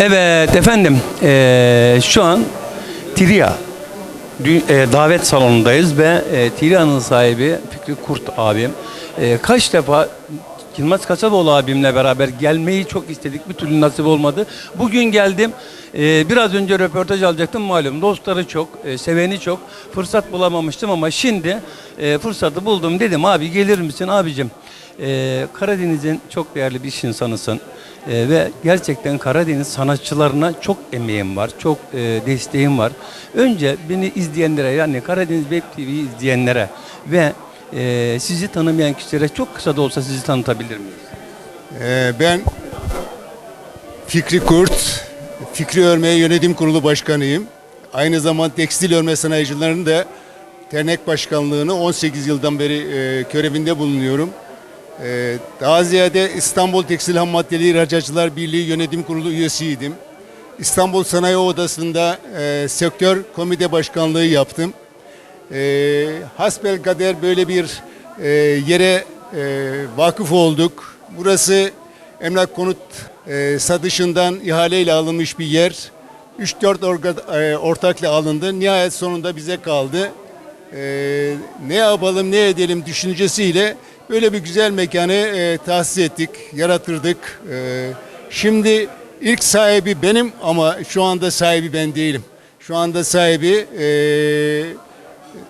Evet efendim eee, şu an dü- eee, davet salonundayız ve eee Tria'nın sahibi Fikri Kurt abim. Eee, kaç defa Yılmaz Kasaboğlu abimle beraber gelmeyi çok istedik bir türlü nasip olmadı. Bugün geldim Eee, biraz önce röportaj alacaktım malum dostları çok eee, seveni çok fırsat bulamamıştım ama şimdi eee, fırsatı buldum dedim abi gelir misin abicim Eee, Karadeniz'in çok değerli bir iş insanısın. Ee, ve gerçekten Karadeniz sanatçılarına çok emeğim var, çok e, desteğim var. Önce beni izleyenlere yani Karadeniz Web TV'yi izleyenlere ve e, sizi tanımayan kişilere çok kısa da olsa sizi tanıtabilir miyiz? Ee, ben Fikri Kurt, Fikri Örme Yönetim Kurulu Başkanıyım. Aynı zamanda Tekstil Örme Sanayicilerinin de dernek başkanlığını 18 yıldan beri e, görevinde bulunuyorum. E, daha ziyade İstanbul Tekstil Ham Maddeli İhracatçılar Birliği Yönetim Kurulu üyesiydim. İstanbul Sanayi Odası'nda e, sektör komite başkanlığı yaptım. E, hasbel kader böyle bir e, yere e, vakıf olduk. Burası emlak konut e, satışından ihaleyle alınmış bir yer. 3-4 orga- e, ortakla alındı. Nihayet sonunda bize kaldı. E, ne yapalım ne edelim düşüncesiyle böyle bir güzel mekanı e, tahsis ettik, yaratırdık. E, şimdi ilk sahibi benim ama şu anda sahibi ben değilim. Şu anda sahibi e,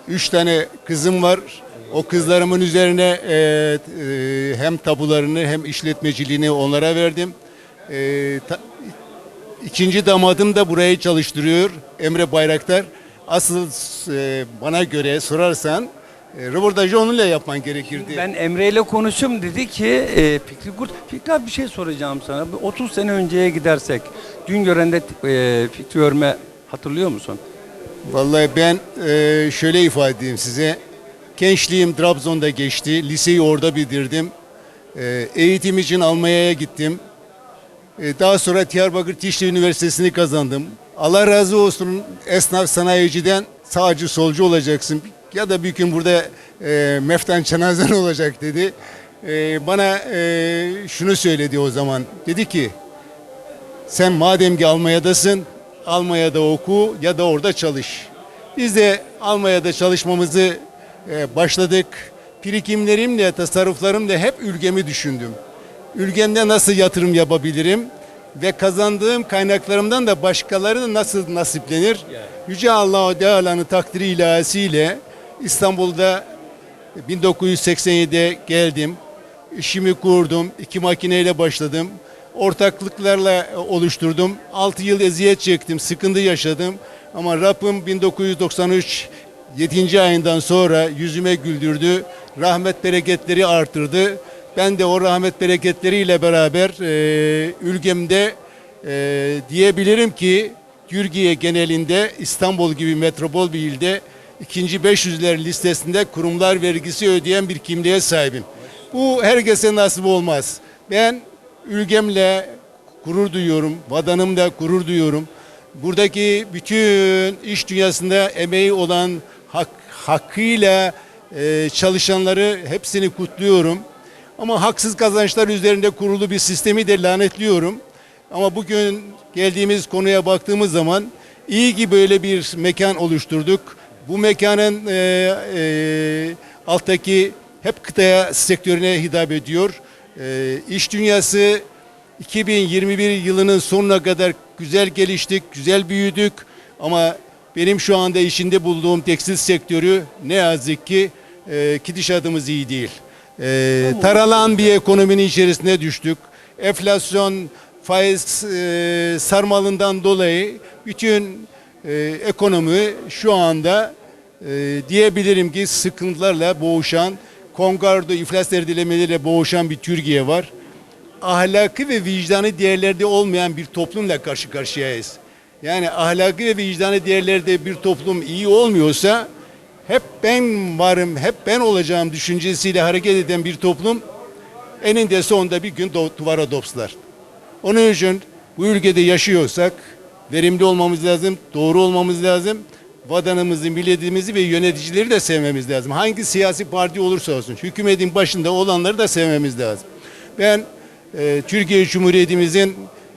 Üç tane kızım var. O kızlarımın üzerine e, e, hem tabularını hem işletmeciliğini onlara verdim. E, ta- ikinci damadım da burayı çalıştırıyor. Emre Bayraktar. Asıl e, bana göre sorarsan e, röportajı onunla yapman gerekirdi. Ben Emre ile konuşum dedi ki e, Fikri Kurt, Fikri abi bir şey soracağım sana. Bir 30 sene önceye gidersek Güngören'de e, Fikri Örme hatırlıyor musun? Vallahi ben e, şöyle ifade edeyim size. Gençliğim Trabzon'da geçti. Liseyi orada bitirdim. E, eğitim için Almanya'ya gittim. E, daha sonra Diyarbakır Tişli Üniversitesi'ni kazandım. Allah razı olsun esnaf sanayiciden sağcı solcu olacaksın. Ya da bir gün burada e, meftan çenazen olacak dedi. E, bana e, şunu söyledi o zaman. Dedi ki sen madem ki Almanya'dasın, Almanya'da oku ya da orada çalış. Biz de Almanya'da çalışmamızı e, başladık. Birikimlerimle, tasarruflarımla hep ülkemi düşündüm. Ülkemde nasıl yatırım yapabilirim ve kazandığım kaynaklarımdan da başkaları nasıl nasiplenir? Yüce Allah-u Teala'nın takdiri ilahisiyle İstanbul'da 1987'de geldim. İşimi kurdum. iki makineyle başladım. Ortaklıklarla oluşturdum. 6 yıl eziyet çektim. Sıkıntı yaşadım. Ama Rabbim 1993 7. ayından sonra yüzüme güldürdü. Rahmet bereketleri artırdı. Ben de o rahmet bereketleriyle beraber e, ülkemde e, diyebilirim ki Türkiye genelinde İstanbul gibi metropol bir ilde ikinci 500'ler listesinde kurumlar vergisi ödeyen bir kimliğe sahibim. Bu herkese nasip olmaz. Ben ülkemle gurur duyuyorum, vatanımla gurur duyuyorum. Buradaki bütün iş dünyasında emeği olan hak, hakkıyla e, çalışanları hepsini kutluyorum. Ama haksız kazançlar üzerinde kurulu bir sistemi de lanetliyorum. Ama bugün geldiğimiz konuya baktığımız zaman iyi ki böyle bir mekan oluşturduk. Bu mekanın e, e, alttaki hep kıtaya sektörüne hitap ediyor. E, iş dünyası 2021 yılının sonuna kadar güzel geliştik, güzel büyüdük. Ama benim şu anda içinde bulduğum tekstil sektörü ne yazık ki e, gidişatımız iyi değil. E, taralan bir ekonominin içerisine düştük. Enflasyon, faiz e, sarmalından dolayı bütün e, ekonomi şu anda e, diyebilirim ki sıkıntılarla boğuşan, kongardo iflas erdilemeleriyle boğuşan bir Türkiye var. Ahlaki ve vicdanı değerlerde olmayan bir toplumla karşı karşıyayız. Yani ahlaki ve vicdanı değerlerde bir toplum iyi olmuyorsa hep ben varım, hep ben olacağım düşüncesiyle hareket eden bir toplum eninde sonunda bir gün duvara dopslar. Onun için bu ülkede yaşıyorsak verimli olmamız lazım, doğru olmamız lazım. Vatanımızı, milletimizi ve yöneticileri de sevmemiz lazım. Hangi siyasi parti olursa olsun, hükümetin başında olanları da sevmemiz lazım. Ben e, Türkiye Cumhuriyetimizin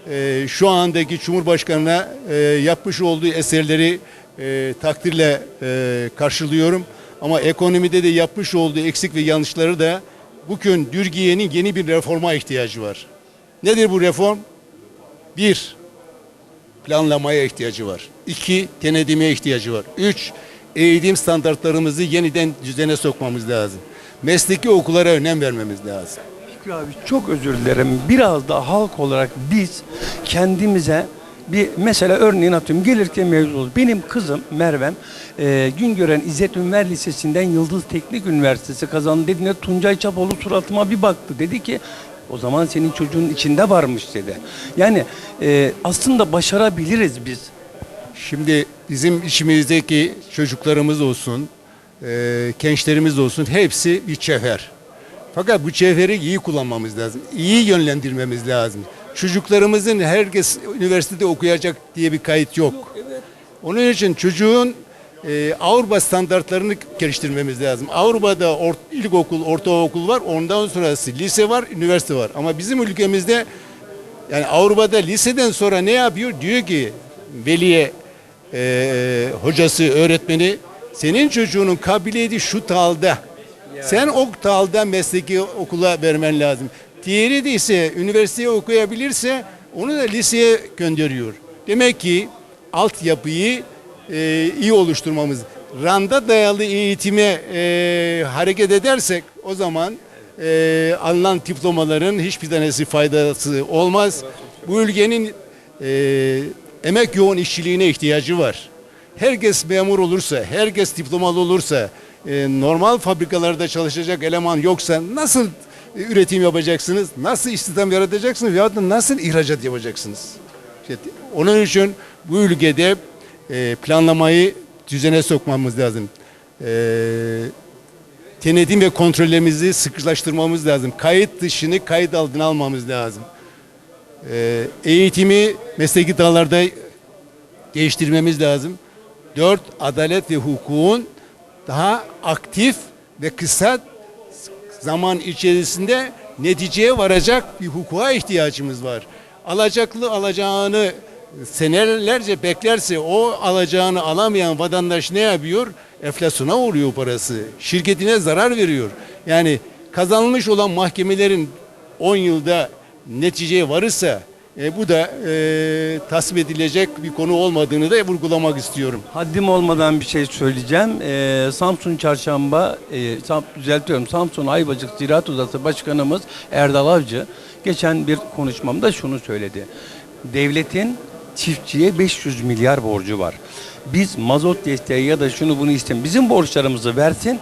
e, şu andaki Cumhurbaşkanı'na e, yapmış olduğu eserleri e, takdirle e, karşılıyorum. Ama ekonomide de yapmış olduğu eksik ve yanlışları da bugün Türkiye'nin yeni bir reforma ihtiyacı var. Nedir bu reform? Bir, planlamaya ihtiyacı var. İki, denetime ihtiyacı var. Üç, eğitim standartlarımızı yeniden düzene sokmamız lazım. Mesleki okullara önem vermemiz lazım. Fikri abi çok özür dilerim. Biraz da halk olarak biz kendimize bir mesela örneğin atıyorum gelirken mevzu olur. Benim kızım Mervem e, Güngören İzzet Ünver Lisesi'nden Yıldız Teknik Üniversitesi kazandı dediğinde Tuncay Çapoğlu suratıma bir baktı. Dedi ki o zaman senin çocuğun içinde varmış dedi. Yani e, aslında başarabiliriz biz. Şimdi bizim içimizdeki çocuklarımız olsun, e, gençlerimiz olsun hepsi bir çefer. Fakat bu çeferi iyi kullanmamız lazım. iyi yönlendirmemiz lazım. Çocuklarımızın herkes üniversitede okuyacak diye bir kayıt yok. Onun için çocuğun e, Avrupa standartlarını geliştirmemiz lazım. Avrupa'da or, ilkokul, ortaokul var. Ondan sonrası lise var, üniversite var. Ama bizim ülkemizde yani Avrupa'da liseden sonra ne yapıyor? Diyor ki veliye, e, hocası, öğretmeni senin çocuğunun kabiliyeti şu talda. Sen o talda mesleki okula vermen lazım. Diğeri de ise üniversiteye okuyabilirse onu da liseye gönderiyor. Demek ki altyapıyı e, iyi oluşturmamız. Randa dayalı eğitime e, hareket edersek o zaman e, alınan diplomaların hiçbir tanesi faydası olmaz. Bu ülkenin e, emek yoğun işçiliğine ihtiyacı var. Herkes memur olursa, herkes diplomalı olursa, e, normal fabrikalarda çalışacak eleman yoksa nasıl e, üretim yapacaksınız? Nasıl istihdam yaratacaksınız? Veyahut da nasıl ihracat yapacaksınız? İşte onun için bu ülkede e, planlamayı düzene sokmamız lazım. E, ve kontrollerimizi sıkılaştırmamız lazım. Kayıt dışını kayıt altına almamız lazım. E, eğitimi mesleki dallarda değiştirmemiz lazım. Dört, adalet ve hukukun daha aktif ve kısa zaman içerisinde neticeye varacak bir hukuka ihtiyacımız var. Alacaklı alacağını senelerce beklerse o alacağını alamayan vatandaş ne yapıyor? Enflasyona uğruyor parası. Şirketine zarar veriyor. Yani kazanılmış olan mahkemelerin 10 yılda neticeye varırsa e, bu da e, tasvip edilecek bir konu olmadığını da vurgulamak istiyorum. Haddim olmadan bir şey söyleyeceğim. Ee, Samsun Çarşamba, e, Sam, düzeltiyorum Samsun Ayvacık Ziraat Odası Başkanımız Erdal Avcı geçen bir konuşmamda şunu söyledi. Devletin çiftçiye 500 milyar borcu var. Biz mazot desteği ya da şunu bunu isteyin. Bizim borçlarımızı versin.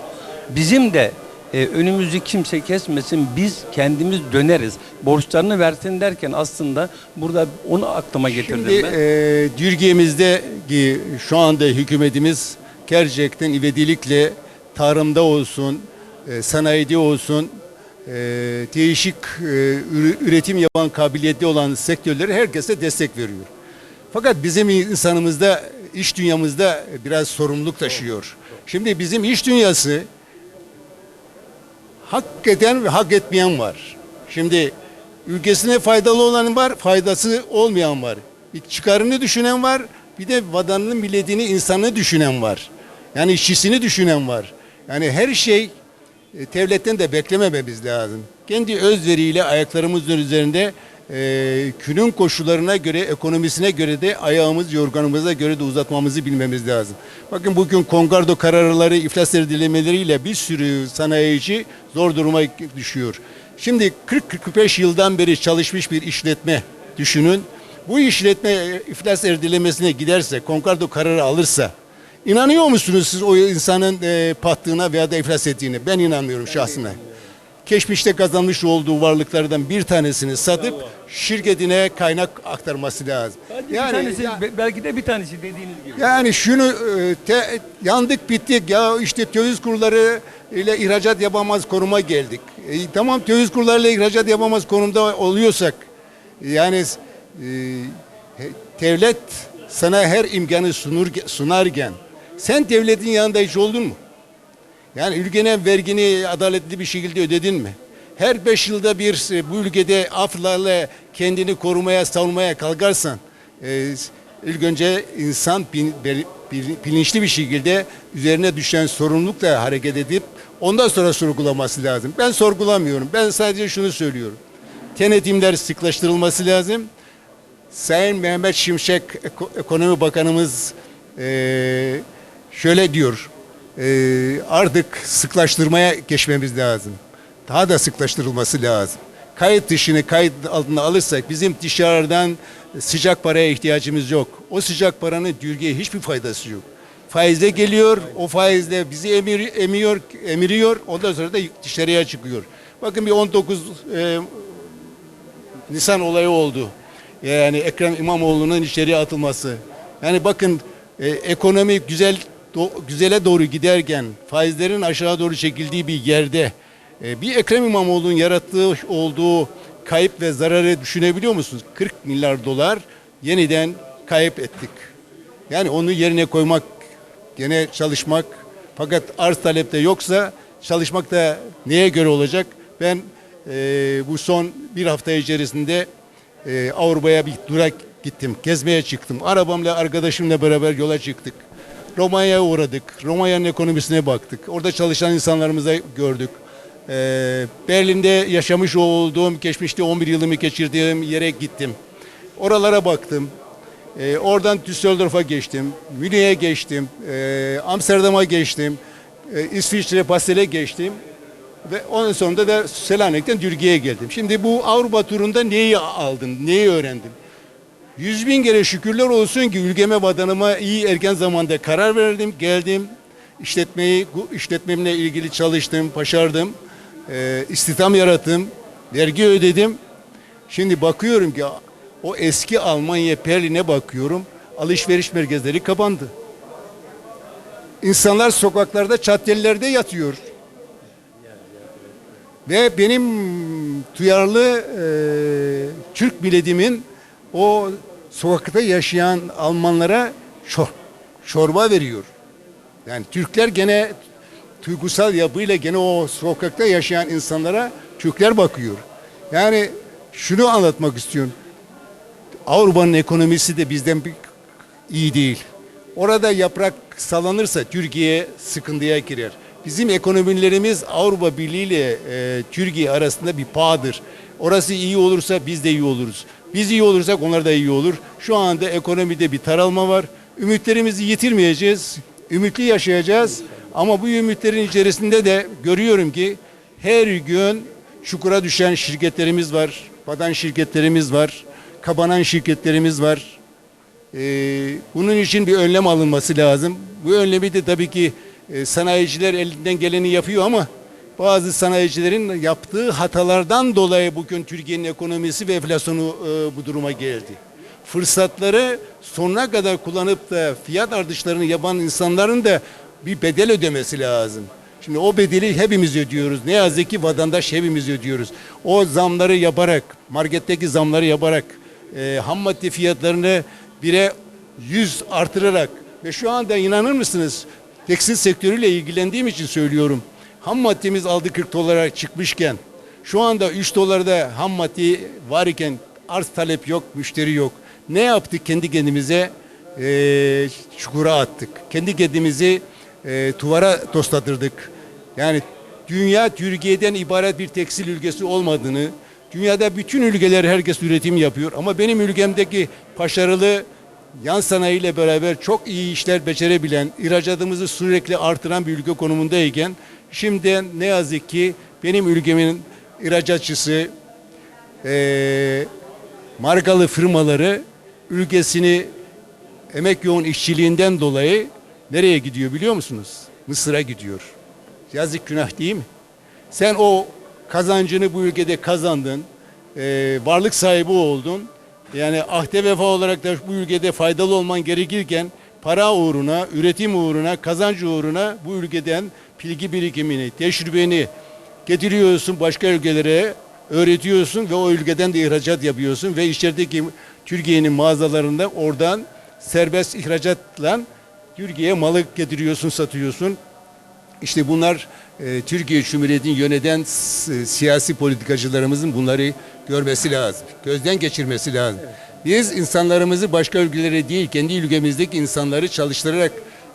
Bizim de e, önümüzü kimse kesmesin. Biz kendimiz döneriz. Borçlarını versin derken aslında burada onu aklıma getirdim Şimdi ben. e, Türkiye'mizde ki şu anda hükümetimiz gerçekten ivedilikle tarımda olsun, e, sanayide olsun e, değişik e, üretim yapan kabiliyetli olan sektörlere herkese destek veriyor. Fakat bizim insanımızda, iş dünyamızda biraz sorumluluk taşıyor. Şimdi bizim iş dünyası hak eden ve hak etmeyen var. Şimdi ülkesine faydalı olan var, faydası olmayan var. Bir çıkarını düşünen var, bir de vatanını, milletini, insanını düşünen var. Yani işçisini düşünen var. Yani her şey e, devletten de beklemememiz lazım. Kendi özveriyle ayaklarımızın üzerinde e, günün koşullarına göre, ekonomisine göre de ayağımız yorganımıza göre de uzatmamızı bilmemiz lazım. Bakın bugün kongardo kararları, iflas erdilemeleriyle bir sürü sanayici zor duruma düşüyor. Şimdi 40-45 yıldan beri çalışmış bir işletme düşünün. Bu işletme e, iflas erdilemesine giderse, kongardo kararı alırsa, inanıyor musunuz siz o insanın e, pattığına veya da iflas ettiğine? Ben inanmıyorum şahsına geçmişte kazanmış olduğu varlıklardan bir tanesini satıp şirketine kaynak aktarması lazım. bir tanesi, be- belki de bir tanesi dediğiniz gibi. yani şunu e, te- yandık bittik ya işte döviz kurları ile ihracat yapamaz konuma geldik. E, tamam döviz kurlarıyla ihracat yapamaz konumda oluyorsak yani e, devlet sana her imkanı sunur, sunarken sen devletin yanında hiç oldun mu? Yani ülkene vergini adaletli bir şekilde ödedin mi? her beş yılda bir e, bu ülkede aflarla kendini korumaya, savunmaya kalkarsan e, ilk önce insan bilinçli bir şekilde üzerine düşen sorumlulukla hareket edip ondan sonra sorgulaması lazım. Ben sorgulamıyorum. Ben sadece şunu söylüyorum. Denetimler sıklaştırılması lazım. Sayın Mehmet Şimşek Eko- Ekonomi Bakanımız eee, şöyle diyor. Eee, artık sıklaştırmaya geçmemiz lazım. Daha da sıklaştırılması lazım. Kayıt dışını kayıt altına alırsak bizim dışarıdan sıcak paraya ihtiyacımız yok. O sıcak paranın Türkiye'ye hiçbir faydası yok. Faize geliyor, o faizle bizi emir, emiyor, emiriyor, ondan sonra da dışarıya çıkıyor. Bakın bir 19 eee Nisan olayı oldu. Yani Ekrem İmamoğlu'nun içeriye atılması. Yani bakın e, ekonomi güzel do- güzele doğru giderken faizlerin aşağı doğru çekildiği bir yerde e, bir Ekrem İmamoğlu'nun yarattığı olduğu kayıp ve zararı düşünebiliyor musunuz? 40 milyar dolar yeniden kayıp ettik. Yani onu yerine koymak, gene çalışmak fakat arz talepte yoksa çalışmak da neye göre olacak? Ben e, bu son bir hafta içerisinde e, Avrupa'ya bir durak gittim, gezmeye çıktım. Arabamla arkadaşımla beraber yola çıktık. Romanya'ya uğradık, Romanya'nın ekonomisine baktık. Orada çalışan insanlarımızı gördük. E, Berlin'de yaşamış olduğum, geçmişte 11 yılımı geçirdiğim yere gittim. Oralara baktım. Ee, oradan Düsseldorf'a geçtim, Münih'e geçtim, e, Amsterdam'a geçtim, e, İsviçre, Basel'e geçtim ve ondan sonra da Selanik'ten Türkiye'ye geldim. Şimdi bu Avrupa turunda neyi aldın, neyi öğrendin? Yüz bin kere şükürler olsun ki ülkeme, vatanıma iyi erken zamanda karar verdim, geldim. işletmeyi, işletmemle ilgili çalıştım, başardım. E, istihdam yarattım, vergi ödedim. Şimdi bakıyorum ki o eski Almanya Berlin'e bakıyorum. Alışveriş merkezleri kapandı. İnsanlar sokaklarda, caddelerde yatıyor. Ve benim duyarlı e, Türk milletimin o sokakta yaşayan Almanlara çor, çorba veriyor. Yani Türkler gene duygusal yapıyla gene o sokakta yaşayan insanlara Türkler bakıyor. Yani şunu anlatmak istiyorum. Avrupa'nın ekonomisi de bizden bir iyi değil. Orada yaprak sallanırsa Türkiye sıkıntıya girer. Bizim ekonomilerimiz Avrupa Birliği ile e, Türkiye arasında bir bağdır. Orası iyi olursa biz de iyi oluruz. Biz iyi olursak onlar da iyi olur. Şu anda ekonomide bir taralma var. Ümitlerimizi yitirmeyeceğiz. Ümitli yaşayacağız. Ama bu ümitlerin içerisinde de görüyorum ki her gün çukura düşen şirketlerimiz var. Badan şirketlerimiz var. Kabanan şirketlerimiz var. Ee, bunun için bir önlem alınması lazım. Bu önlemi de tabii ki e, sanayiciler elinden geleni yapıyor ama bazı sanayicilerin yaptığı hatalardan dolayı bugün Türkiye'nin ekonomisi ve enflasyonu e, bu duruma geldi. Fırsatları sonuna kadar kullanıp da fiyat artışlarını yapan insanların da bir bedel ödemesi lazım. Şimdi o bedeli hepimiz ödüyoruz. Ne yazık ki vatandaş hepimiz ödüyoruz. O zamları yaparak, marketteki zamları yaparak, e, ham madde fiyatlarını bire 100 artırarak ve şu anda inanır mısınız tekstil sektörüyle ilgilendiğim için söylüyorum. Ham maddemiz aldı 40 dolara çıkmışken şu anda 3 dolarda ham madde var iken arz talep yok, müşteri yok. Ne yaptık kendi kendimize? E, çukura attık. Kendi kendimizi e, tuvara tosladırdık. Yani dünya Türkiye'den ibaret bir tekstil ülkesi olmadığını, dünyada bütün ülkeler herkes üretim yapıyor ama benim ülkemdeki başarılı yan sanayiyle beraber çok iyi işler becerebilen, ihracatımızı sürekli artıran bir ülke konumundayken şimdi ne yazık ki benim ülkemin ihracatçısı eee markalı firmaları ülkesini emek yoğun işçiliğinden dolayı nereye gidiyor biliyor musunuz? Mısır'a gidiyor. Yazık günah değil mi? Sen o kazancını bu ülkede kazandın, eee, varlık sahibi oldun. Yani ahde vefa olarak da bu ülkede faydalı olman gerekirken para uğruna, üretim uğruna, kazanç uğruna bu ülkeden bilgi birikimini, tecrübeni getiriyorsun başka ülkelere, öğretiyorsun ve o ülkeden de ihracat yapıyorsun ve içerideki Türkiye'nin mağazalarında oradan serbest ihracatla Türkiye'ye malı getiriyorsun, satıyorsun. İşte bunlar e, Türkiye Cumhuriyeti'ni yöneten s- siyasi politikacılarımızın bunları görmesi lazım. Gözden geçirmesi lazım. Biz insanlarımızı başka ülkelere değil, kendi ülkemizdeki insanları çalıştırarak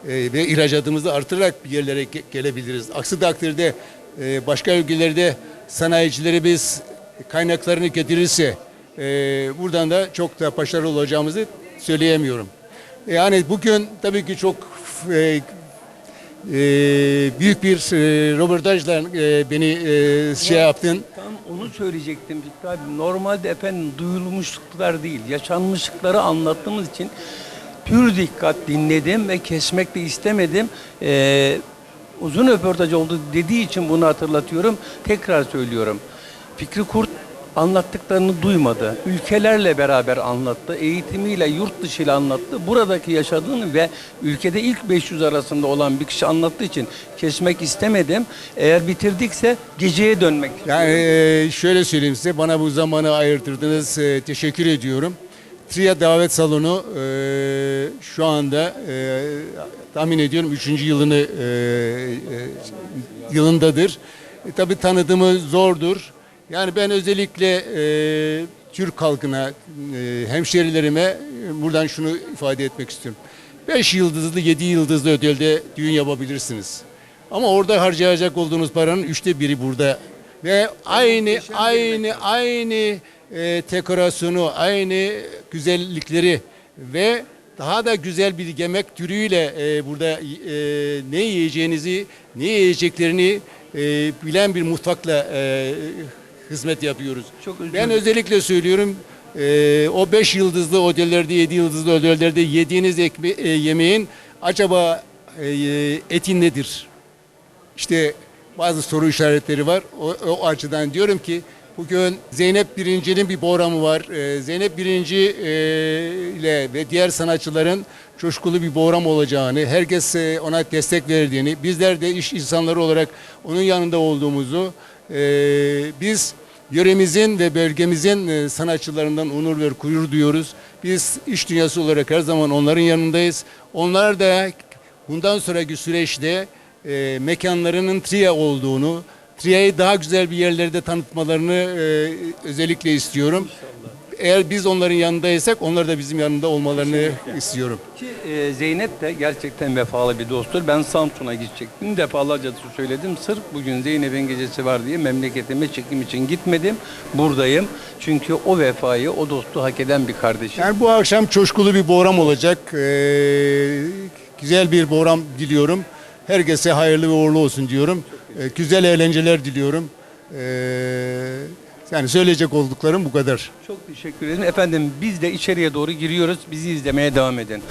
e, ve ihracatımızı artırarak bir yerlere ge- gelebiliriz. Aksi takdirde e, başka ülkelerde sanayicilerimiz kaynaklarını getirirse e, buradan da çok da başarılı olacağımızı söyleyemiyorum. Yani bugün tabii ki çok e, e, büyük bir e, röportajla e, beni e, şey yaptın. Tam onu söyleyecektim Fikri abi. Normalde efendim duyulmuşluklar değil, yaşanmışlıkları anlattığımız için pür dikkat dinledim ve kesmek de istemedim. Ee, uzun röportaj oldu dediği için bunu hatırlatıyorum. Tekrar söylüyorum. Fikri Kurt anlattıklarını duymadı. Ülkelerle beraber anlattı. Eğitimiyle, yurt dışıyla anlattı. Buradaki yaşadığını ve ülkede ilk 500 arasında olan bir kişi anlattığı için kesmek istemedim. Eğer bitirdikse geceye dönmek Yani e, şöyle söyleyeyim size bana bu zamanı ayırtırdınız. E, teşekkür ediyorum. Tria Davet Salonu e, şu anda e, tahmin ediyorum 3. yılını e, e, yılındadır. E, tabii tanıdığımı zordur. Yani ben özellikle e, Türk halkına, e, hemşerilerime e, buradan şunu ifade etmek istiyorum. 5 yıldızlı, 7 yıldızlı otelde düğün yapabilirsiniz. Ama orada harcayacak olduğunuz paranın üçte biri burada. Ve aynı, aynı, aynı e, dekorasyonu, aynı güzellikleri ve daha da güzel bir yemek türüyle e, burada e, ne yiyeceğinizi, ne yiyeceklerini e, bilen bir mutfakla e, hizmet yapıyoruz. Çok ben özellikle söylüyorum e, o 5 yıldızlı otellerde, 7 yıldızlı otellerde yediğiniz ekme, e, yemeğin acaba e, eti nedir? İşte bazı soru işaretleri var. O, o açıdan diyorum ki bugün Zeynep Birinci'nin bir programı var. Ee, Zeynep Birinci e, ile ve diğer sanatçıların coşkulu bir program olacağını, herkes e, ona destek verdiğini, bizler de iş insanları olarak onun yanında olduğumuzu, e, biz yöremizin ve bölgemizin e, sanatçılarından onur ve gurur duyuyoruz. Biz iş dünyası olarak her zaman onların yanındayız. Onlar da bundan sonraki süreçte e, mekanlarının TRIA olduğunu, TRIA'yı daha güzel bir yerlerde tanıtmalarını e, özellikle istiyorum. Eğer biz onların yanındaysak onlar da bizim yanında olmalarını istiyorum. Ki e, Zeynep de gerçekten vefalı bir dosttur. Ben Samsun'a gidecektim. Defalarca da söyledim. Sırf bugün Zeynep'in gecesi var diye memleketime çekim için gitmedim. Buradayım. Çünkü o vefayı, o dostu hak eden bir kardeşim. Yani bu akşam coşkulu bir program olacak. Ee, güzel bir program diliyorum. Herkese hayırlı ve uğurlu olsun diyorum. Ee, güzel eğlenceler diliyorum. Ee, yani söyleyecek olduklarım bu kadar. Çok teşekkür ederim. Efendim biz de içeriye doğru giriyoruz. Bizi izlemeye devam edin.